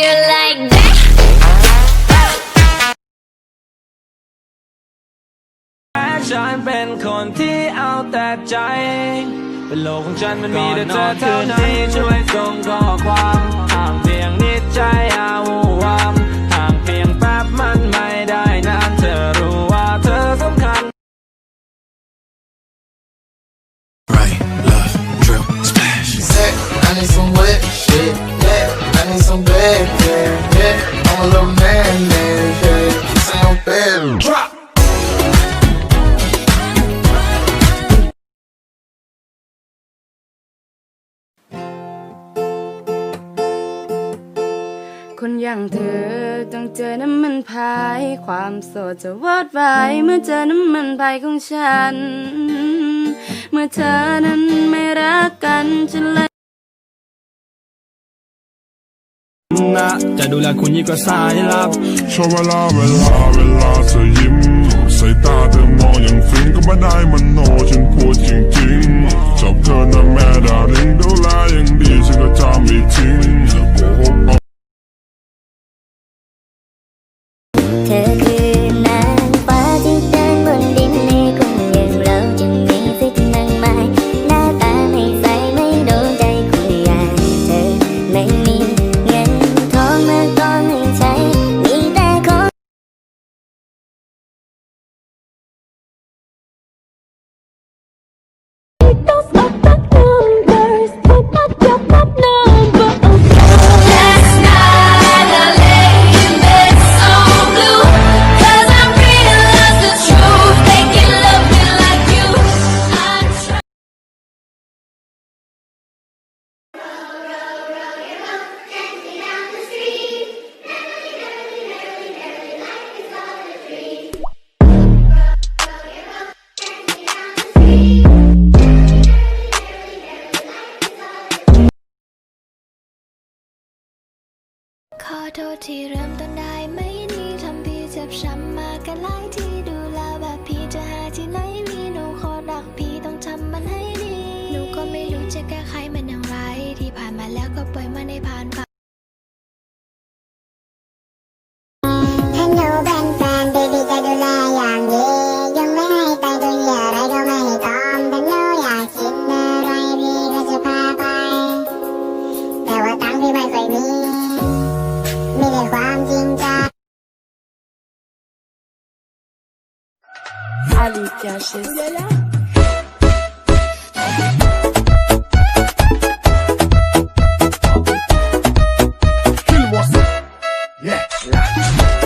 you like that? ฉันเป็นคนที่เอาแต่ใจ เป็นโลกของฉันมันมีแต่เธอเท่านั้นที่ช่วยส่งข้อความห่างเพียงนิดใจอาวุวาม yeah. I need some bad, yeah, yeah. I'm a little man, man, yeah. This ain't no bad. Drop. คนอย่างเธอต้องเจอน้ำมันพาย ความโสดจะวอดวายเมื่อเจอน้ำมันพายของฉัน เมื่อเธอนั้นไม่รักกันฉันเลย ระจะดูแลคุณยิ่งกว่าสายลับชอบเวลาเวลาเวลาเธอยิ้ม ใส่ตาเธอมองอย่างฟินก็ไม่ได้มัน อโทษที่เริ่มต้นได้ไม่ดีทำพี่เจ็บช้ำมากันหลายที่ดูแลแบบพี่จะหาที่ไหนมีหนูขอรักพี่ต้องทำมันให้ดี หนูก็ไม่รู้จะแก้ไขมันอย่างไร ที่ผ่านมาแล้วก็ปล่อยมันให้ผ่านไปฮัลโหลแฟนแฟนเบบี้จะดูแลอย่างดียังไม่ให้ไปดูเหยื่ออะไรก็ไม่ให้ตอมแต่หนูอยากกินอะไรพี่ก็จะพาไป แต่ว่าตังค์พี่ไม่เคยมี Ali Piaches. Yeah.